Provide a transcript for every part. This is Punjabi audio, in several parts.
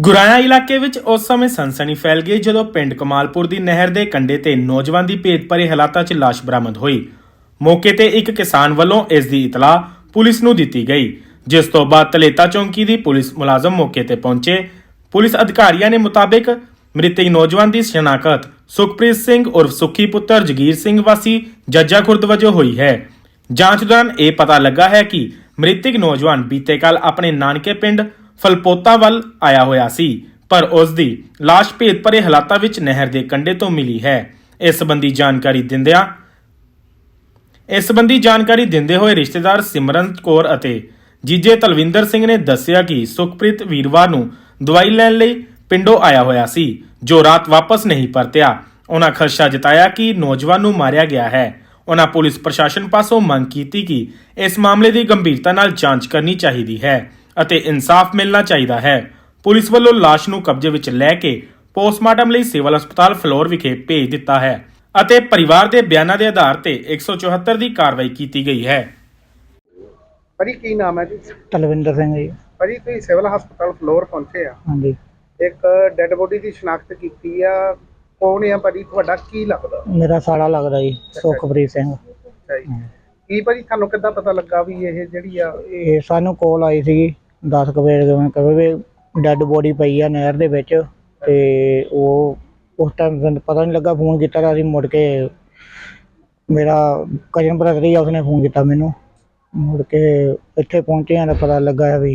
ਗੁਰਾਇਆ ਇਲਾਕੇ ਵਿੱਚ ਉਸ ਸਮੇਂ ਸਨਸਨੀ ਫੈਲ ਗਈ ਜਦੋਂ ਪਿੰਡ ਕਮਾਲਪੁਰ ਦੀ ਨਹਿਰ ਦੇ ਕੰਢੇ ਤੇ ਨੌਜਵਾਨ ਦੀ ਭੇਤ ਭਰੇ ਹਾਲਾਤਾਂ 'ਚ ਲਾਸ਼ ਬਰਾਮਦ ਹੋਈ। ਮੌਕੇ ਤੇ ਇੱਕ ਕਿਸਾਨ ਵੱਲੋਂ ਇਸ ਦੀ ਇਤਲਾਹ ਪੁਲਿਸ ਨੂੰ ਦਿੱਤੀ ਗਈ, ਜਿਸ ਤੋਂ ਬਾਅਦ ਤਲੇਤਾ ਚੌਂਕੀ ਦੀ ਪੁਲਿਸ ਮੁਲਾਜ਼ਮ ਮੌਕੇ ਤੇ ਪਹੁੰਚੇ। ਪੁਲਿਸ ਅਧਿਕਾਰੀਆਂ ਨੇ ਮੁਤਾਬਕ ਮ੍ਰਿਤਕ ਨੌਜਵਾਨ ਦੀ ਸ਼ਨਾਖਤ ਸੁਖਪ੍ਰੀਤ ਸਿੰਘ ਉਰਫ ਸੁੱਖੀ ਪੁੱਤਰ ਜਗੀਰ ਸਿੰਘ ਵਾਸੀ ਜੱਜਾ ਖੁਰਦ ਵਜੋਂ ਹੋਈ ਹੈ। ਜਾਂਚ ਦੌਰਾਨ ਇਹ ਪਤਾ ਲੱਗਾ ਹੈ ਕਿ ਮ੍ਰਿਤਕ ਨੌਜਵਾਨ ਬੀਤੇ ਕੱਲ ਆਪਣੇ ਨਾਨਕੇ ਪਿੰਡ ਫਲਪੋਤਾ ਵੱਲ ਆਇਆ ਹੋਇਆ ਸੀ, ਪਰ ਉਸ ਦੀ ਲਾਸ਼ ਭੇਦ ਭਰੇ ਹਾਲਾਤਾਂ ਵਿੱਚ ਨਹਿਰ ਦੇ ਕੰਢੇ ਤੋਂ ਮਿਲੀ ਹੈ। ਇਸ ਸੰਬੰਧੀ ਜਾਣਕਾਰੀ ਦਿੰਦਿਆਂ ਇਸ ਸੰਬੰਧੀ ਜਾਣਕਾਰੀ ਦਿੰਦੇ ਹੋਏ ਰਿਸ਼ਤੇਦਾਰ ਸਿਮਰਨਤ ਕੌਰ ਅਤੇ ਜੀਜੇ ਤਲਵਿੰਦਰ ਸਿੰਘ ਨੇ ਦੱਸਿਆ ਕਿ ਸੁਖਪ੍ਰੀਤ ਵੀਰਵਾਰ ਨੂੰ ਦਵਾਈ ਲੈਣ ਲਈ ਪਿੰਡੋਂ ਆਇਆ ਹੋਇਆ ਸੀ, ਜੋ ਰਾਤ ਵਾਪਸ ਨਹੀਂ ਪਰਤਿਆ। ਉਹਨਾਂ ਖਰਸ਼ਾ ਜਤਾਇਆ ਕਿ ਨੌਜਵਾਨ ਨੂੰ ਮਾਰਿਆ ਗਿਆ ਹੈ। ਉਹਨਾਂ ਪੁਲਿਸ ਪ੍ਰਸ਼ਾਸਨ ਪਾਸੋਂ ਮੰਗ ਕੀਤੀ ਕਿ ਇਸ ਮਾਮਲੇ ਦੀ ਗੰਭੀਰਤਾ ਨਾਲ ਜਾਂਚ ਕਰਨੀ ਚਾਹੀਦੀ ਹੈ। ਅਤੇ ਇਨਸਾਫ ਮਿਲਣਾ ਚਾਹੀਦਾ ਹੈ। ਪੁਲਿਸ ਵੱਲੋਂ ਲਾਸ਼ ਨੂੰ ਕਬਜ਼ੇ ਵਿੱਚ ਲੈ ਕੇ ਪੋਸਟਮਾਰਟਮ ਲਈ ਸਿਵਲ ਹਸਪਤਾਲ ਫਲੋਰ ਵਿਖੇ ਭੇਜ ਦਿੱਤਾ ਹੈ ਅਤੇ ਪਰਿਵਾਰ ਦੇ ਬਿਆਨਾਂ ਦੇ ਆਧਾਰ ਤੇ 174 ਦੀ ਕਾਰਵਾਈ ਕੀਤੀ ਗਈ ਹੈ। ਭਾਜੀ ਕੀ ਨਾਮ ਹੈ ਜੀ? ਤਲਵਿੰਦਰ ਸਿੰਘ ਜੀ। ਭਾਜੀ ਤੁਸੀਂ ਸਿਵਲ ਹਸਪਤਾਲ ਫਲੋਰ ਪਹੁੰਚੇ ਆ। ਹਾਂਜੀ। ਇੱਕ ਡੈੱਡ ਬੋਡੀ ਦੀ ਸ਼ਨਾਖਤ ਕੀਤੀ ਆ। ਕੌਣ ਆ ਭਾਜੀ? ਤੁਹਾਡਾ ਕੀ ਲੱਗਦਾ? ਮੇਰਾ ਸਾਲਾ ਲੱਗਦਾ ਜੀ ਸੁਖਪ੍ਰੀਤ ਸਿੰਘ। ਅੱਛਾ ਜੀ। ਕੀ ਭਾਜੀ ਤੁਹਾਨੂੰ ਕਿੱਦਾਂ ਪਤਾ ਲੱਗਾ ਵੀ ਇਹ ਜਿਹੜੀ ਆ? ਇਹ ਸਾਨੂੰ ਕਾਲ ਆਈ ਸੀਗੀ 10 ਕੁ ਵਜੇ ਦੇ ਕਹੇ ਵੀ ਡੈੱਡ ਬੋਡੀ ਪਈ ਆ ਨਹਿਰ ਦੇ ਵਿੱਚ ਤੇ ਉਹ ਉਸ ਟਾਈਮ ਪਤਾ ਨਹੀਂ ਲੱਗਾ ਫੋਨ ਕੀਤਾ ਤਾਂ ਅਸੀਂ ਮੁੜ ਕੇ ਮੇਰਾ ਕਜ਼ਨ ਬ੍ਰਦਰ ਹੀ ਆ ਉਸਨੇ ਫੋਨ ਕੀਤਾ ਮੈਨੂੰ। ਮੁੜ ਕੇ ਇੱਥੇ ਪਹੁੰਚੇ ਆ ਤਾਂ ਪਤਾ ਲੱਗਾ ਵੀ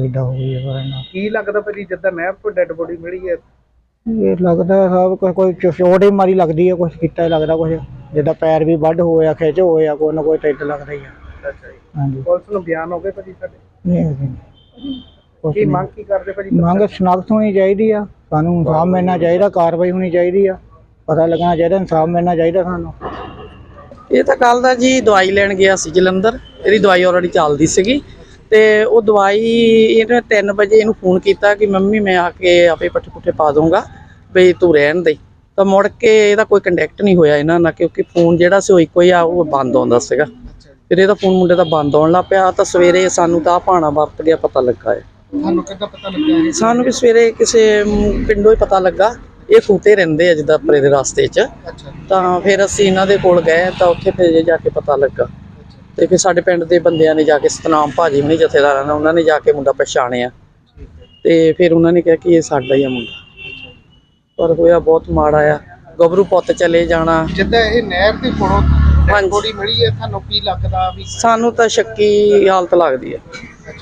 ਇਦਾਂ ਹੋ ਗਈ ਹੈ ਇਹਨਾਂ ਕੀ ਲੱਗਦਾ ਭਾਜੀ ਜਿੱਦਾਂ ਨਹਿਰ ਤੋਂ ਡੈੱਡ ਬੋਡੀ ਮਿਲੀ ਹੈ ਇਹ ਲੱਗਦਾ ਸਭ ਕੋਈ ਚੋਟ ਹੀ ਮਾਰੀ ਲੱਗਦੀ ਹੈ ਕੁਝ ਕੀਤਾ ਲੱਗਦਾ ਕੁਝ ਜਿੱਦਾਂ ਪੈਰ ਵੀ ਵੱਢ ਹੋਇਆ ਖਿੱਚ ਹੋਇਆ ਕੋਈ ਨਾ ਕੋਈ ਏਦਾਂ ਲੱਗਦਾ ਹੀ ਆ। ਅੱਛਾ ਜੀ। ਹਾਂਜੀ। ਪੁਲਿਸ ਨੂੰ ਬਿਆਨ ਹੋ ਗਏ ਭਾਜੀ ਸਾਡੇ ਨਹੀਂ ਨਹੀਂ। ਕੁਛ ਕੀ ਨਹੀਂ। ਮੰਗ ਕੀ ਕਰਦੇ ਭਾਜੀ ਮੰਗ ਸ਼ਨਾਖਤ ਹੋਣੀ ਚਾਹੀਦੀ ਆ। ਸਾਨੂੰ ਇਨਸਾਫ ਮਿਲਣਾ ਚਾਹੀਦਾ ਕਾਰਵਾਈ ਹੋਣੀ ਚਾਹੀਦੀ ਆ। ਪਤਾ ਲੱਗਣਾ ਚਾਹੀਦਾ ਇਨਸਾਫ ਮਿਲਣਾ ਚਾਹੀਦਾ ਸਾਨੂੰ। ਇਹ ਤਾਂ ਕੱਲ ਦਾ ਜੀ ਦਵਾਈ ਲੈਣ ਗਿਆ ਸੀ ਜਲੰਧਰ। ਇਹਦੀ ਦਵਾਈ ਆਲਰੇਡੀ ਚੱਲਦੀ ਸੀਗੀ। ਤੇ ਉਹ ਦਵਾਈ ਇਹਨੇ 3 ਵਜੇ ਇਹਨੂੰ ਫੋਨ ਕੀਤਾ ਕਿ ਮੰਮੀ ਮੈਂ ਆ ਕੇ ਆਪੇ ਪੱਠੇ ਪੁੱਠੇ ਪਾ ਦੂੰਗਾ ਬਈ ਤੂੰ ਰਹਿਣ ਦੇ। ਤਾਂ ਮੁੜ ਕੇ ਇਹਦਾ ਕੋਈ ਕੰਟੈਕਟ ਨਹੀਂ ਹੋਇਆ ਇਹਨਾਂ ਨਾਲ ਕਿਉਂਕਿ ਫੋਨ ਜਿਹੜਾ ਸੀ ਉਹ ਇੱਕੋ ਹੀ ਆ ਉਹ ਬੰਦ ਆਉਂਦਾ ਸੀਗਾ। ਫਿਰ ਇਹਦਾ ਫੋਨ ਮੁੰਡੇ ਦਾ ਬੰਦ ਆਉਣ ਲੱਗ ਪਿਆ ਤਾਂ ਸਵੇਰੇ ਸਾਨੂੰ ਤਾਂ ਭਾਣਾ ਵਰਤ ਗਿਆ ਪਤਾ ਲੱਗਾ ਹੈ। ਤੁਹਾਨੂੰ ਕਿੱਦਾਂ ਪਤਾ ਲੱਗਿਆ ਇਹ? ਸਾਨੂੰ ਵੀ ਸਵੇਰੇ ਕਿਸੇ ਪਿੰਡੋਂ ਹੀ ਪਤਾ ਲੱਗਾ ਇਹ ਖੂਤੇ ਰਹਿੰਦੇ ਆ ਜਿੱਦਾਂ ਪਰੇ ਦੇ ਰਸਤੇ 'ਚ। ਤਾਂ ਫਿਰ ਅਸੀਂ ਇਹਨਾਂ ਦੇ ਕੋਲ ਗਏ ਤਾਂ ਉੱਥੇ ਫਿਰ ਜਾ ਕੇ ਪਤਾ ਲੱਗਾ। ਤੇ ਫਿਰ ਸਾਡੇ ਪਿੰਡ ਦੇ ਬੰਦਿਆਂ ਨੇ ਜਾ ਕੇ ਸਤਨਾਮ ਭਾਜੀ ਹੁਣੀ ਜਥੇਦਾਰਾਂ ਨੇ ਉਹਨਾਂ ਨੇ ਜਾ ਕੇ ਮੁੰਡਾ ਪਛਾਣਿਆ। ਤੇ ਫਿਰ ਉਹਨਾਂ ਨੇ ਕਿਹਾ ਕਿ ਇਹ ਸਾਡਾ ਹੀ ਆ ਮੁੰਡਾ। ਪਰ ਹੋਇਆ ਬਹੁਤ ਮਾੜਾ ਆ। ਗੱਭਰੂ ਪੁੱਤ ਚਲੇ ਜਾਣਾ। ਜਿੱਦਾਂ ਇਹ ਨਹਿਰ ਦੇ ਹਾਂਜੀ। ਬੋਡੀ ਮਿਲੀ ਹੈ ਤੁਹਾਨੂੰ ਕੀ ਲੱਗਦਾ ਵੀ ਸਾਨੂੰ ਤਾਂ ਸ਼ੱਕੀ ਹਾਲਤ ਲੱਗਦੀ ਆ।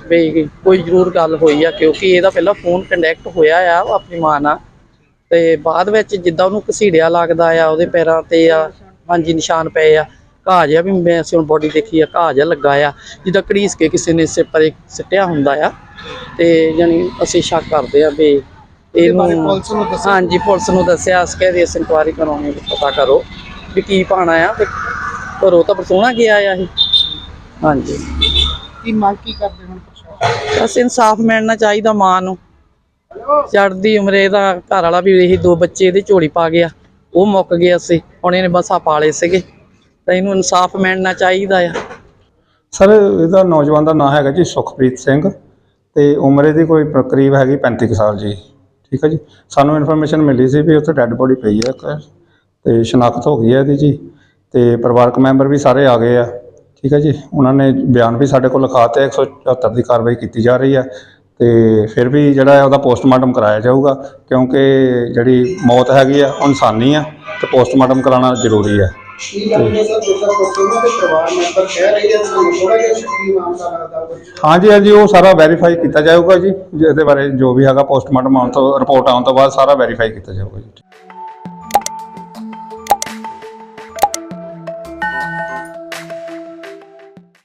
ਵੀ ਕੋਈ ਜ਼ਰੂਰ ਗੱਲ ਹੋਈ ਆ ਕਿਉਂਕਿ ਇਹਦਾ ਪਹਿਲਾਂ ਫੋਨ ਕੰਟੈਕਟ ਹੋਇਆ ਆ ਉਹ ਆਪਣੀ ਮਾਂ ਨਾਲ। ਤੇ ਬਾਅਦ ਵਿੱਚ ਜਿੱਦਾਂ ਉਹਨੂੰ ਘਸੀੜਿਆ ਲੱਗਦਾ ਆ ਉਹਦੇ ਪੈਰਾਂ ਤੇ ਆ ਹਾਂਜੀ ਨਿਸ਼ਾਨ ਪਏ ਆ। ਘਾਹ ਜਿਹਾ ਵੀ ਮੈਂ ਅਸੀਂ ਹੁਣ ਬੋਡੀ ਦੇਖੀ ਆ ਘਾਹ ਜਿਹਾ ਲੱਗਾ ਆ। ਜਿੱਦਾਂ ਘੜੀਸ ਕੇ ਕਿਸੇ ਨੇ ਇਸੇ ਪਰੇ ਸਿੱਟਿਆ ਹੁੰਦਾ ਆ। ਤੇ ਯਾਨੀ ਅਸੀਂ ਸ਼ੱਕ ਕਰਦੇ ਆ ਵੀ ਬਾਰੇ ਪੁਲਿਸ ਨੂੰ ਦੱਸਿਆ ਹਾਂਜੀ ਪੁਲਿਸ ਨੂੰ ਦੱਸਿਆ ਅਸੀਂ ਕਹਿੰਦੇ ਇਸ ਇਨਕੁਆਇਰੀ ਕਰਾਉਣੀ ਪਤਾ ਕਰੋ ਵੀ ਕੀ ਪਾਣਾ ਆ ਤੇ ਘਰੋਂ ਤਾਂ ਪਰਸੋਣਾ ਗਿਆ ਆ ਇਹ। ਹਾਂਜੀ। ਕੀ ਮੰਗ ਕੀ ਕਰਦੇ ਹੁਣ ਬਸ ਇਨਸਾਫ ਮਿਲਣਾ ਚਾਹੀਦਾ ਮਾਂ ਨੂੰ। ਚੜਦੀ ਉਮਰੇ ਦਾ ਘਰ ਵਾਲਾ ਵੀ ਇਹੀ ਦੋ ਬੱਚੇ ਇਹਦੇ ਝੋਲੀ ਪਾ ਗਿਆ ਉਹ ਮੁੱਕ ਗਿਆ ਸੀ ਹੁਣ ਇਹਨੇ ਬਸਾ ਪਾਲੇ ਸੀਗੇ। ਤਾਂ ਇਹਨੂੰ ਇਨਸਾਫ ਮਿਲਣਾ ਚਾਹੀਦਾ ਆ। ਸਰ ਇਹਦਾ ਨੌਜਵਾਨ ਦਾ ਨਾਮ ਹੈਗਾ ਜੀ ਸੁਖਪ੍ਰੀਤ ਸਿੰਘ ਤੇ ਉਮਰ ਇਹਦੀ ਕੋਈ ਕਰੀਬ ਹੈਗੀ 35 ਕੁ ਸਾਲ ਜੀ। ਠੀਕ ਹੈ ਜੀ। ਸਾਨੂੰ ਇਨਫੋਰਮੇਸ਼ਨ ਮਿਲੀ ਸੀ ਵੀ ਉੱਥੇ ਡੈੱਡ ਬੋਡੀ ਪਈ ਹੈ ਇੱਕ, ਤੇ ਸ਼ਨਾਖਤ ਹੋ ਗਈ ਹੈ ਇਹਦੀ ਜੀ। ਤੇ ਪਰਿਵਾਰਕ ਮੈਂਬਰ ਵੀ ਸਾਰੇ ਆ ਗਏ ਆ, ਠੀਕ ਹੈ ਜੀ। ਉਹਨਾਂ ਨੇ ਬਿਆਨ ਵੀ ਸਾਡੇ ਕੋਲ ਲਿਖਾਤੇ 174 ਦੀ ਕਾਰਵਾਈ ਕੀਤੀ ਜਾ ਰਹੀ ਹੈ ਤੇ ਫਿਰ ਵੀ ਜਿਹੜਾ ਹੈ ਉਹਦਾ ਪੋਸਟਮਾਰਟਮ ਕਰਾਇਆ ਜਾਊਗਾ, ਕਿਉਂਕਿ ਜਿਹੜੀ ਮੌਤ ਹੈਗੀ ਆ, ਉਹ ਇਨਸਾਨੀ ਆ, ਤੇ ਪੋਸਟਮਾਰਟਮ ਕਰਾਉਣਾ ਜ਼ਰੂਰੀ ਹੈ ਕੀ ਲੱਗਦਾ ਸਰ ਜਿੱਦਾਂ ਪਰਸੋਂ ਦੇ ਪਰਿਵਾਰ ਮੈਂਬਰ ਕਹਿ ਰਹੇ ਆ ਸਾਨੂੰ ਥੋੜਾ ਜਿਹਾ ਸ਼ੱਕੀ ਮਾਮਲਾ ਲੱਗਦਾ ਕੁਝ ਹਾਂਜੀ ਹਾਂਜੀ ਉਹ ਸਾਰਾ ਵੈਰੀਫਾਈ ਕੀਤਾ ਜਾਊਗਾ ਜੀ ਜਿਹਦੇ ਬਾਰੇ ਜੋ ਵੀ ਹੈਗਾ ਪੋਸਟਮਾਰਟਮ ਆਉਣ ਤੋਂ ਰਿਪੋਰਟ ਆਉਣ ਤੋਂ ਬਾਅਦ ਸਾਰਾ ਵੈਰੀਫਾਈ ਕੀਤਾ ਜਾਊਗਾ ਜੀ।